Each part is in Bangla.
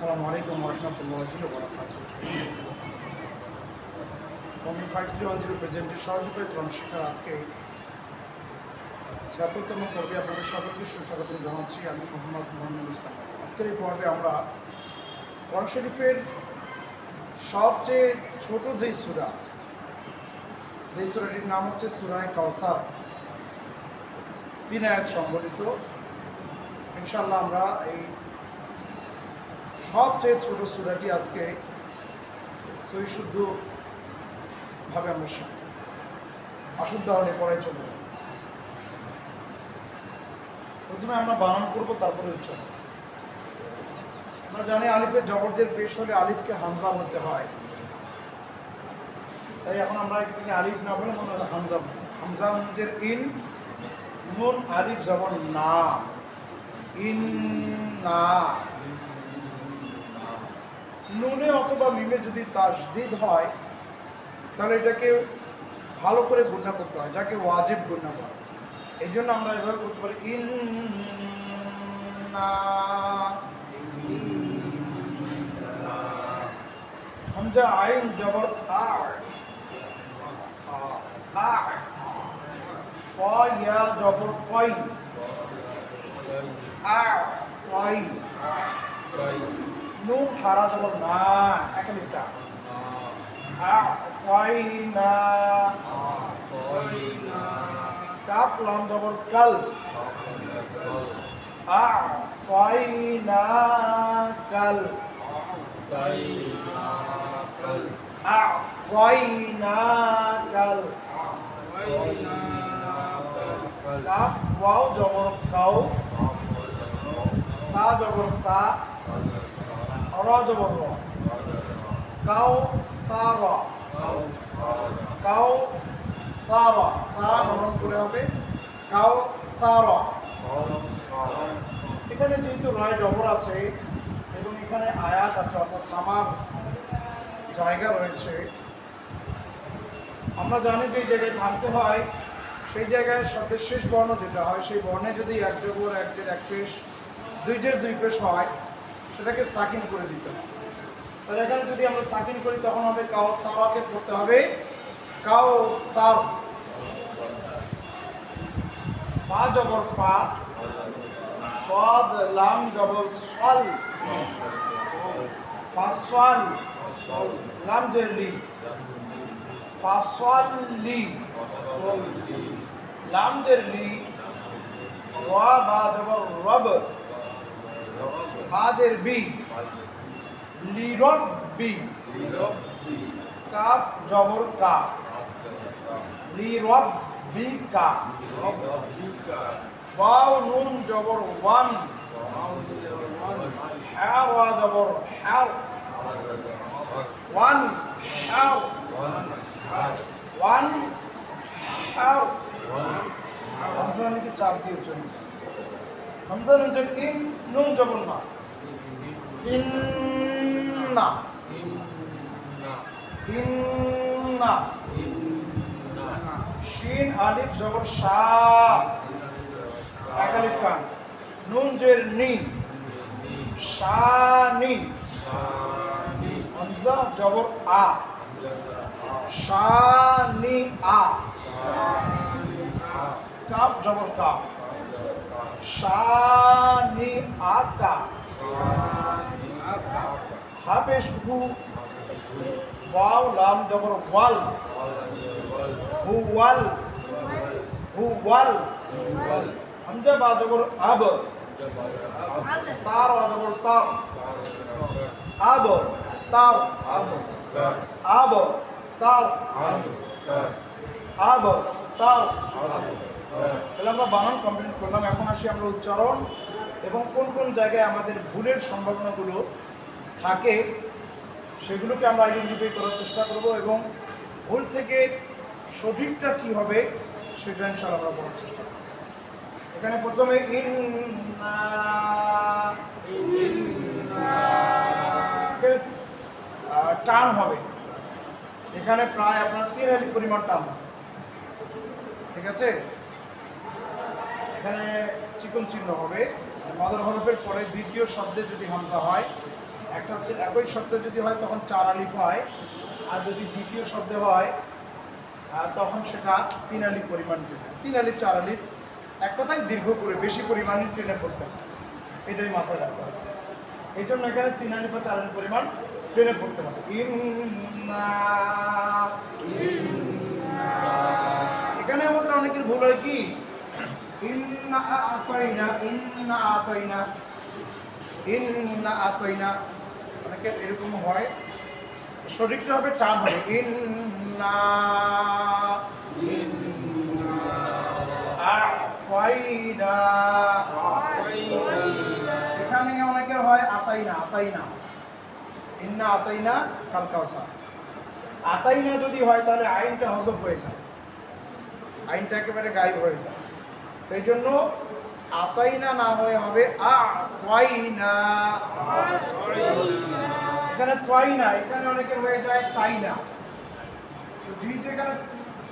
আসসালামু আলাইকুম রহমতুল্লাহি coming five three one zero প্রেজেন্টের সহযোগী শিক্ষার আজকে ছিয়াত্তরতম পর্বে আপনাদের সকলকে সুস্বাগত জানাচ্ছি। আমি মোহাম্মদ মোহাম্মদ ইসলাম। আজকের এই পর্বে আমরা কোরআন শরীফের সবচেয়ে ছোট যেই সুরা যেই সুরাটির নাম হচ্ছে সুরায় কাউসার, তিন আয়াত সংগঠিত ইনশাল্লাহ আমরা এই সবচেয়ে ছোট সুরাটি আজকে সহিশুদ্ধ ভাবে আমরা শিখব আসুন তাহলে পড়ায় চলব প্রথমে আমরা বানান করব, তারপরে উচ্চারণ আমরা জানি আলিফের জবরদের পেশ হলে আলিফকে হামজা বলতে হয়। তাই এখন আমরা এখানে আলিফ না বলে আমরা হামজা। হামজা মধ্যের ইন, নুন, আলিফ জবর না। ইন না। নুনে অথবা মিমে যদি তাসদিদ হয়, তাহলে এটাকে ভালো করে গুণা করতে হয়, যাকে ওয়াজিব গুণা বলে। এই জন্য আমরা এভাবে করতে পারি হামজা আইন জবর আর আর ক ইয়া জবর কই আর কই নুন ঠারা জবর না একালিপটা আ'তাইনা কাফ, লাম জবর কাল। কাল। কাল। কাফ, ওয়াও জবর কাউ তা জবর তা। র জবর র কাউ তারা কাউ তারা তা গরম করে হবে। কাউ তারা এখানে যেহেতু রয় জবর আছে, এবং এখানে আয়াত আছে, অর্থাৎ থামার জায়গা রয়েছে, আমরা জানি যে জায়গায় থামতে হয়। সেই জায়গায় শব্দের শেষ বর্ণ যেটা হয়, সেই বর্ণে যদি এক জবর, এক জের, এক পেশ, দুই জের, দুই পেশ হয় সেটাকে সাকিন করে দিতে হবে। তাহলে এখানে যদি আমরা সাকিন করি, তখন হবে কাও তারাকে করতে হবে। কাও তার ফা জবর ফা, সাদ লাম জবর সাল ফাসওয়াল লাম জেরলি ফাসওয়ালি লাম জেরলি ওয়া বা জবর রব। বি। লিরব্বি কাফ জবর কা। লিরব্বি কা। ওয়াও নুন জবর ওয়ান। হ্যাঁ ওয়া জবর হ্যাঁ। ওয়ান হ্যাঁ। ওয়ান হ্যাঁ। হামজা নাকি চাপ দিয়ে উচ্চারণ হামজা নুন নুন জবর না। ইন্না ইন্না শিন আলিফ জবর শা এক আলিফ কান নুন জের নি শানি হামজা জবর আ শানি আ কাফ জবর কাফ শানি আতা হাফেশ হু ওয়াও, লাম, জবর, ওয়াল। হু ওয়াল। হু, ওয়াল। হামজা বা জবর, আব। তার জবর তার আব তার আব তার। আব তার তাহলে আমরা বানান কমপ্লিট করলাম। এখন আসি আমরা উচ্চারণ। এবং কোন কোন জায়গায় আমাদের ভুলের সম্ভাবনাগুলো থাকে, সেগুলোকে আমরা আইডেন্টিফাই করার চেষ্টা করব এবং ভুল থেকে সঠিকটা কি হবে, সেটা ইনশাল আমরা বলার চেষ্টা করব। এখানে প্রথমে ইন টান হবে। এখানে প্রায় আপনার তিন হাজার পরিমাণ টান। ঠিক আছে? এখানে চিকন চিহ্ন হবে। মাদার হরফের পরে দ্বিতীয় শব্দে যদি হামজা হয়, একটা হচ্ছে একই শব্দ যদি হয়, তখন চার আলিফ হয়। আর যদি দ্বিতীয় শব্দে হয় তখন সেটা তিন আলিফ পরিমাণ তিন আলিফ, চার আলিফ, এক কথায় দীর্ঘ করে বেশি পরিমাণে ট্রেনে পড়তে হয়। এটাই মাথায় রাখতে হবে। এই জন্য এখানে তিন আলিফ বা চার আলিফ পরিমাণ ট্রেনে পড়তে হবে। এখানে আমাদের অনেকের ভুল হয় কি? ইন্না আতাইনা ইন্না আতাইনা ইন্না আতাইনা অনেকের এরকম হয় সঠিকটা হবে টান হবে। ইন্না আতাইনা এখানে অনেকের হয় আতাইনা আতাইনা। ইন্না আতাইনা কাউসার আতাইনা যদি হয় তাহলে আইনটা হজফ হয়ে যায়। আইনটা একেবারে গায়েব হয়ে যায়। এই জন্য আতাইনা না হয়ে হবে আ তাইনা এখানে তাইনা এখানে অনেকের হয়ে যায় তাইনা। তো যেহেতু এখানে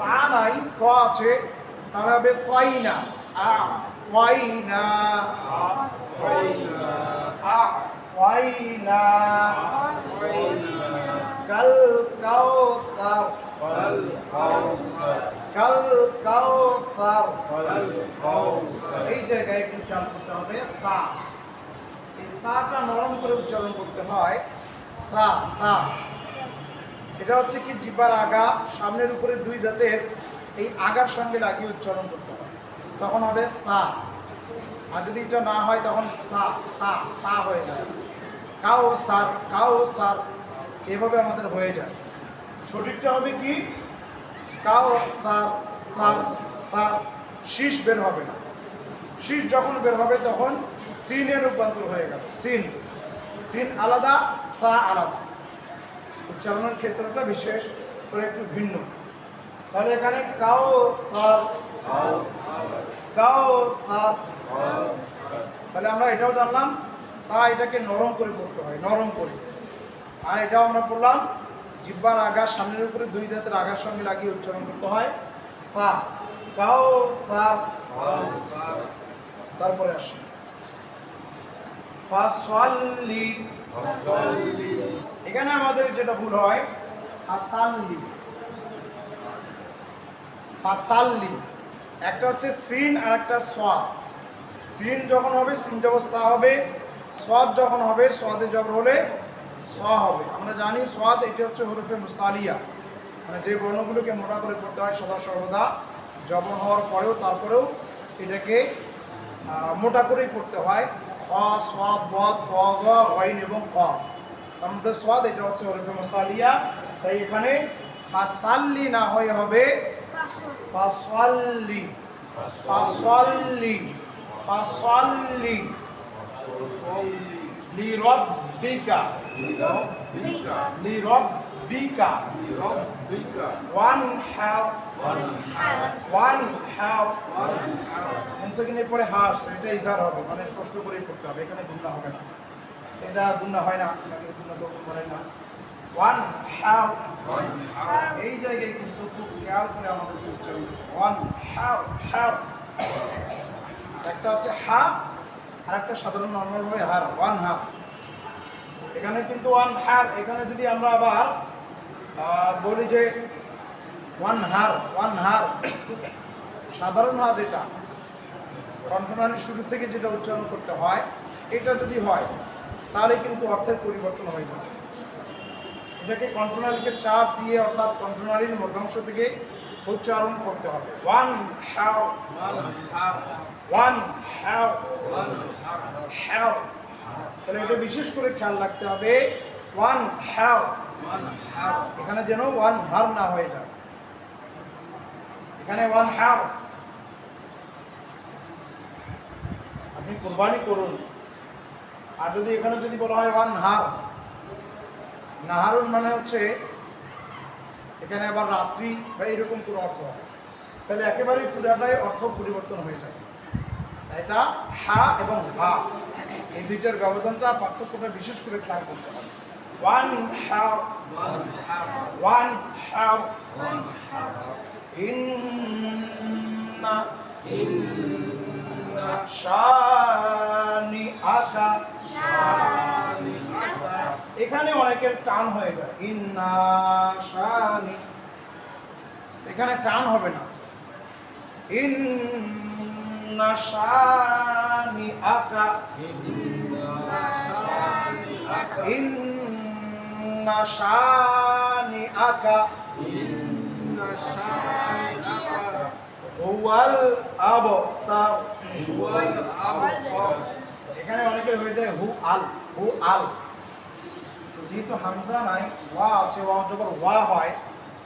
তা নাই, ত আছে, তাহলে হবে তাইনা আ তাইনা আ তাইনা কাল কাউসার। কাল কাউসার। এই জায়গায় একটু খেয়াল করতে হবে তা এই তাটা নরম করে উচ্চারণ করতে হয় তা তা এটা হচ্ছে কি জিব্বার আগা, সামনের উপরে দুই দাঁতের এই আগার সঙ্গে লাগিয়ে উচ্চারণ করতে হয়। তখন হবে তা আর যদি এটা না হয়, তখন সা সা সা হয়ে যায়। কাও সার কাও সার। এভাবে আমাদের হয়ে যায়। সঠিকটা হবে কি? কাও, তার তার তার, শীষ বের হবে না। শীষ যখন বের হবে তখন সিনের রূপান্তর হয়ে গেল। সিন। সিন আলাদা, তা আলাদা। উচ্চারণের ক্ষেত্রটা বিশেষ করে একটু ভিন্ন। তাহলে এখানে কাও, তার কাও, তার। তাহলে আমরা এটাও জানলাম, তা এটাকে নরম করে করতে হয়, নরম করে। আর এটাও আমরা পড়লাম জিব্বার আগা সামনের উপরে দুই দাঁতের আগার সঙ্গে লাগিয়ে উচ্চারণ করতে হয়। পা কাও পা, তারপরে আসে। এখানে আমাদের যেটা ভুল হয়, ফাসাল্লি। ফাসাল্লি। একটা হচ্ছে সিন, আর একটা সোয়াদ। সিন যখন হবে, সিন জবর সা হবে, সোয়াদ যখন হবে, সোয়াদে জবর হলে স হবে। আমরা জানি সোয়াদ এটি হচ্ছে হরফে মুস্তালিয়া। মানে যে বর্ণগুলোকে মোটা করে পড়তে হয়, সদা সর্বদা জবর হওয়ার পরেও তারপরেও এটাকে মোটা করেই পড়তে হয়। খ সোয়াদ বদ ক এবং কফ। তার মধ্যে সোয়াদ, এটা হচ্ছে হরফে মুস্তালিয়া। তাই এখানে ফাসাল্লি না হয়ে হবে ফাসওয়াল্লি ফাসওয়াল্লি ফাসওয়াল্লি লিরাব্বিকা লিরাব্বিকা ওয়ান হ্যাভ ওয়ান হ্যাভ সেকেন্ডের পরে হাস এটা ইজার হবে। মানে কষ্ট করেই করতে হবে এখানে গুণনা হবে না। এটা গুণনা হয় না গুণনা তো করে না। ওয়ান হ্যাভ এই জায়গায় কিন্তু খুব খেয়াল করে আমাদেরকে উচ্চারণ ওয়ান হ্যাভ হ্যাভ একটা হচ্ছে হা আর একটা সাধারণ নর্মালভাবে হার ওয়ান হাফ এখানে কিন্তু ওয়ান হার এখানে যদি আমরা আবার বলি যে ওয়ান হার ওয়ান হার সাধারণ হার যেটা কণ্ঠনালীর শুরু থেকে যেটা উচ্চারণ করতে হয়, এটা যদি হয়, তাহলে কিন্তু অর্থের পরিবর্তন হয়ে যাবে এটাকে কণ্ঠনালীকে চাপ দিয়ে অর্থাৎ কণ্ঠনালীর মধ্যাংশ থেকে উচ্চারণ করতে হবে। ওয়ান হার ওয়ান হ্যাও হ্যাও তাহলে এটা বিশেষ করে খেয়াল রাখতে হবে। ওয়ান হ্যাও এখানে যেন ওয়ান হার না হয়ে যায় এখানে ওয়ান হ্যাও আপনি কোরবানি করুন। আর যদি এখানে যদি বলা হয় ওয়ান হার নাহারুন মানে হচ্ছে এখানে আবার রাত্রি বা এরকম কোনো অর্থ হয়। তাহলে একেবারেই পুরাটাই অর্থ পরিবর্তন হয়ে যায়। এটা হা এবং হা। এই দুইটার ব্যবধানটা পার্থক্যটা বিশেষ করে খেয়াল করতে হবে। ওয়ান হ্যাও ওয়ান হ্যাও ইন্না শানি আশা। এখানে অনেকের টান হয়ে যায়। ইন্না শানি। এখানে টান হবে না। ইন্না শানি আকা। ইন্না শানি আকা। হুয়াল আবতার। এখানে অনেকের হয়ে যায় হু আল হু আল তো যেহেতু হামজা নাই, ওয়া আছে, ওয়া যখন ওয়া হয়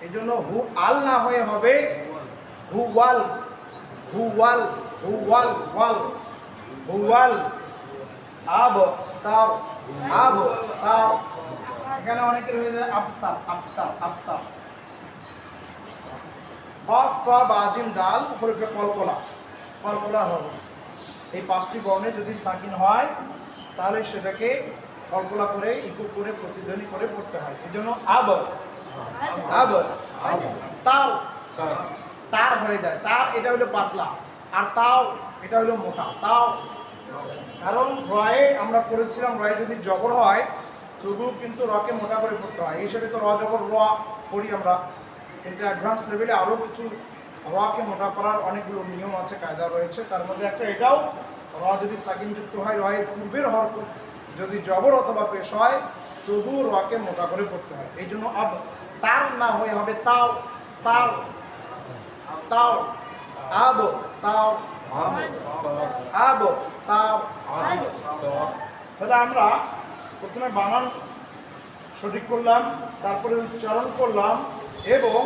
এই জন্য হু আল না হয়ে হবে হু ওয়াল হু ওয়াল হু ওয়াল ওয়াল হু ওয়াল আব তাও আব তাও এখানে অনেকের হয়ে যায় আফতার আফতার আফতার কফ ক বাজিম দাল হরফে কলকলা। কলকলা হবে এই পাঁচটি বর্ণে যদি সাকিন হয় তাহলে সেটাকে কল্পনা করে ইকো করে প্রতিধ্বনি করে পড়তে হয়। এই জন্য আব। আব। তাও তার হয়ে যায়। তার এটা হলো পাতলা। আর তাও, এটা হলো মোটা, তাও। কারণ রয়ে আমরা পড়েছিলাম, রয়ে যদি জবর হয়, তবুও কিন্তু রকে মোটা করে পড়তে হয়। হিসেবে তো র জবর র পড়ি আমরা। কিন্তু অ্যাডভান্স লেভেলে আরও কিছু রকে মোটা করার অনেকগুলো নিয়ম আছে, কায়দা রয়েছে। তার মধ্যে একটা এটাও, র যদি সাকিন যুক্ত হয়, রয়ের পূর্বের হরকত যদি জবর অথবা পেশ হয় তবু রকে মোটা করে পড়তে হয়। এই জন্য আব, তার না হয়ে হবে তাও তাও তাও, আব। তাও আব তাও তাহলে আমরা প্রথমে বানান সঠিক করলাম, তারপরে উচ্চারণ করলাম এবং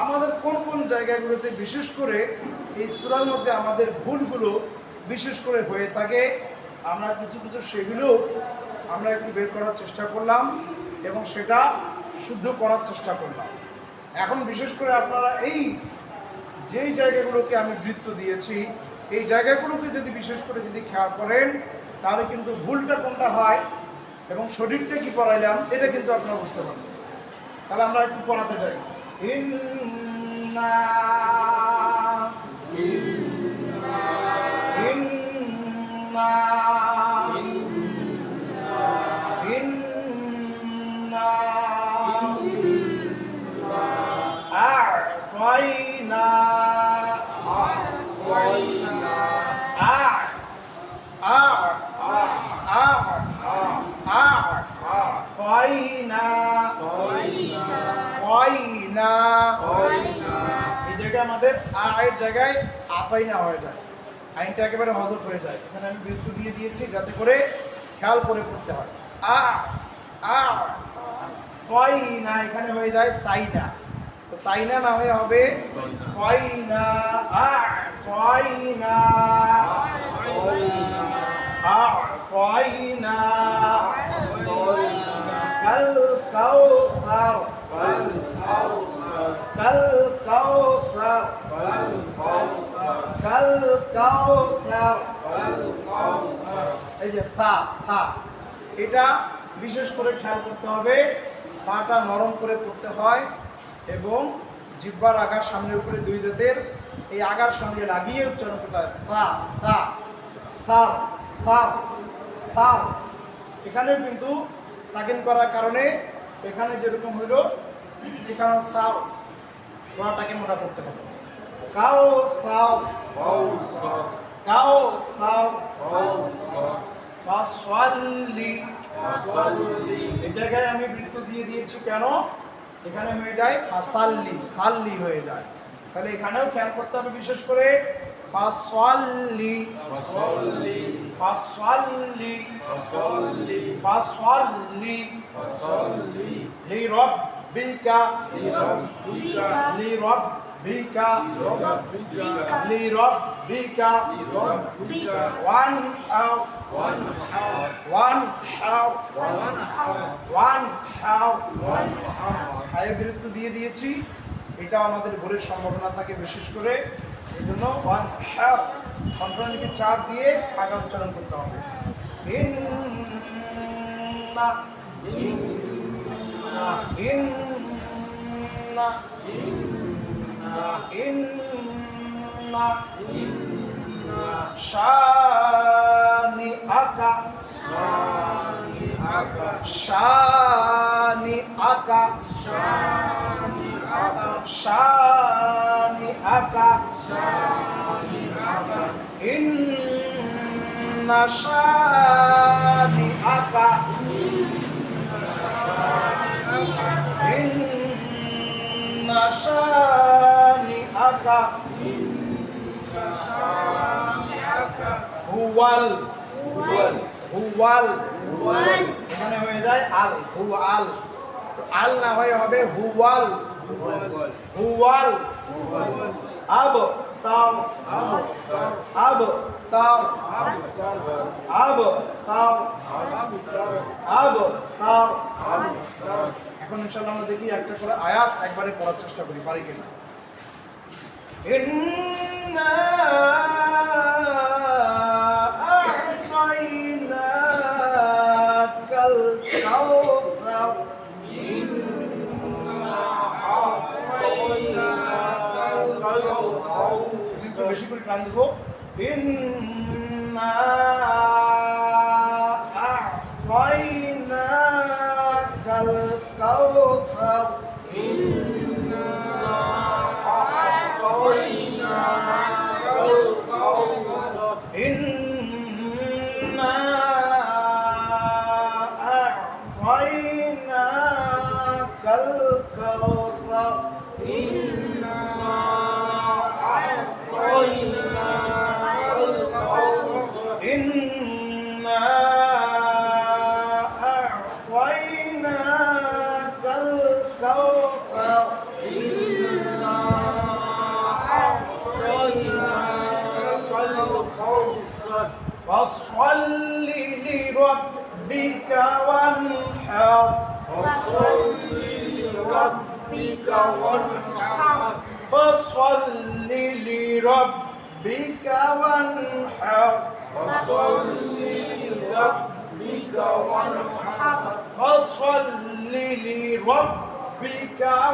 আমাদের কোন কোন জায়গাগুলোতে বিশেষ করে এই সুরার মধ্যে আমাদের ভুলগুলো বিশেষ করে হয়ে থাকে, আমরা কিছু কিছু সেগুলো আমরা একটু বের করার চেষ্টা করলাম এবং সেটা শুদ্ধ করার চেষ্টা করলাম। এখন বিশেষ করে আপনারা এই যেই জায়গাগুলোকে আমি বৃত্ত দিয়েছি, এই জায়গাগুলোকে যদি বিশেষ করে যদি খেয়াল করেন, তাহলে কিন্তু ভুলটা কোনটা হয় এবং শরীরটা কি পড়াইলাম, এটা কিন্তু আপনারা বুঝতে পারবেন তাহলে আমরা একটু পড়াতে যাই। ইন্না ইন্না। আয়ের জায়গায় আতাইনা হয়ে যায়। আইনটা একেবারে হজর হয়ে যায়। এখানে আমি বিরতি দিয়ে দিয়েছি যাতে করে খেয়াল করে পড়তে হয়। আ আ, তয় না এখানে হয়ে যায় তাই না। তো তাই না না হয়ে হবে তয় না, আ, তয় না, আ না কাল কাল কাল কাউসার এই যে তা তা এটা বিশেষ করে খেয়াল করতে হবে, পাটা নরম করে পড়তে হয় এবং জিব্বার আগার সামনে উপরে দুই দাঁতের এই আগার সঙ্গে লাগিয়ে উচ্চারণ করতে হয়। তা তা তা তা তা এখানেও কিন্তু সাকিন করার কারণে এখানে যেরকম হইল তাও গলাটাকে মোটা করতে হবে। কাও তাও কাও তাও ফাসওয়াল্লি। এই জায়গায় আমি বৃত্ত দিয়ে দিয়েছি কেন? এখানে হয়ে যায় ফাসাল্লি সাল্লি হয়ে যায়। তাহলে এখানেও খেয়াল করতে হবে বিশেষ করে ফাসওয়াল্লি। ফাসওয়াল্লি। ফাসওয়াল্লি। লিরাব্বিকা লিরাব্বিকা লিরাব্বিকা ওয়ান আউট ওয়ান আউট ওয়ান আউট হায়ে বিরুদ্ধ দিয়ে দিয়েছি। এটা আমাদের ভোরের সম্ভাবনা থাকে বিশেষ করে। এই জন্য ওয়ান আউট কন্ট্রোলকে চাপ দিয়ে আগা উচ্চারণ করতে হবে। ইন্না ইন্না ইন্না ইন্না শানি আকা শানি আকা শানি আকা ইন্না শানি আকা ইন্না শানি আকা হুয়াল হুয়াল এখানে হয়ে যায় আল হুয়াল। তো আল না হয়ে হবে হুয়াল। হুয়াল। আব তাও। আব তাও। আব তাও। আব তাও। এখন ইনশাল্লাহ আমরা দেখি একটা করে আয়াত একবারে পড়ার চেষ্টা করি, পারি কিনা। বেশি করে টান দেবো।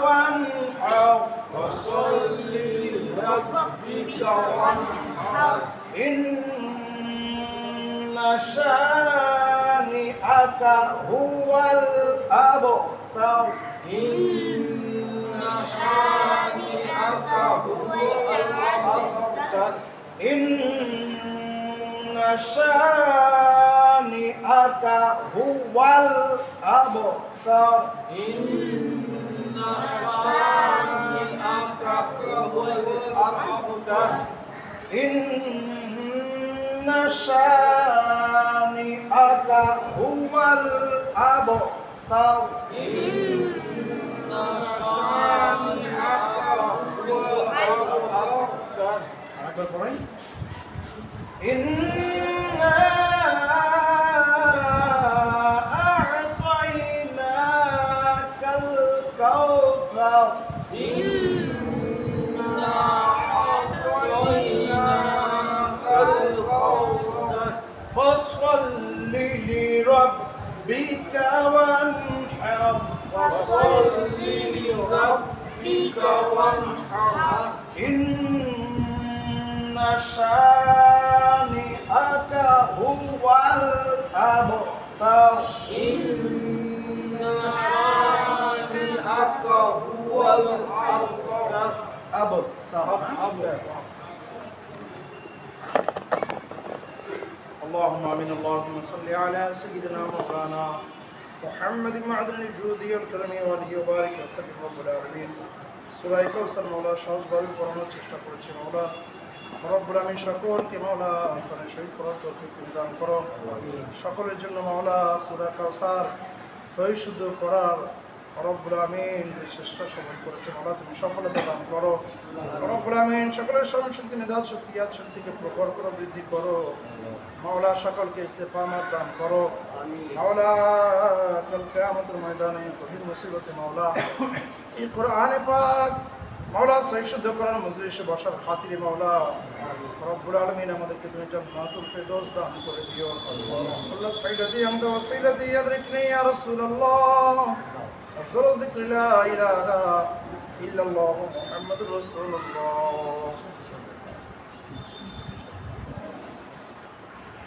وانحر فصل لربك وانحر إن شانئك هو الأبتر إن شانئك هو الأبتر إن شانئك هو الأبتر إن شانئك هو الأبتر إن شانئك هو الأبتر إن شانئك In الأبتر أبتر اللهم امين اللهم صل على سيدنا مولانا محمد معدن الجود والكرم واله وبارك وسلم رب العالمين সূরা কাউসার মাওলা সহজভাবে পড়ানোর চেষ্টা করেছে মাওলা রব্বুল সকলকে মাওলা আসানের শহীদ করার তৌফিক করো। সকলের জন্য মাওলা সূরা কাউসার সহি শুদ্ধ করার রব্বুল আমিন চেষ্টা সময় করেছে। মাওলা তুমি সফলতা দান করো। রব্বুল সকলের স্মরণ শক্তি মেধাত শক্তি, ইয়াদ শক্তিকে প্রখর করো, বৃদ্ধি করো। মাওলা সকলকে ইস্তেফামাত দান করো। মাওলা কাল কিয়ামতের ময়দানে কঠিন মুসিবতে মাওলা এই কোরআনে পাক মাওলা সহিষ্যুদ্ধ করার মজলিসে বসার খাতিরে মাওলা, রব্বুল আলমিন আমাদেরকে তুমি জান্নাতুল ফেরদৌস দান করে দিও। আল্লাহ ফাইলাতি আমদা ওয়াসিলাতি ইয়াদরিকনি ইয়া রাসূলুল্লাহ। আফজালুল যিকরি লা ইলাহা ইল্লাল্লাহ মুহাম্মাদুর রাসূলুল্লাহ।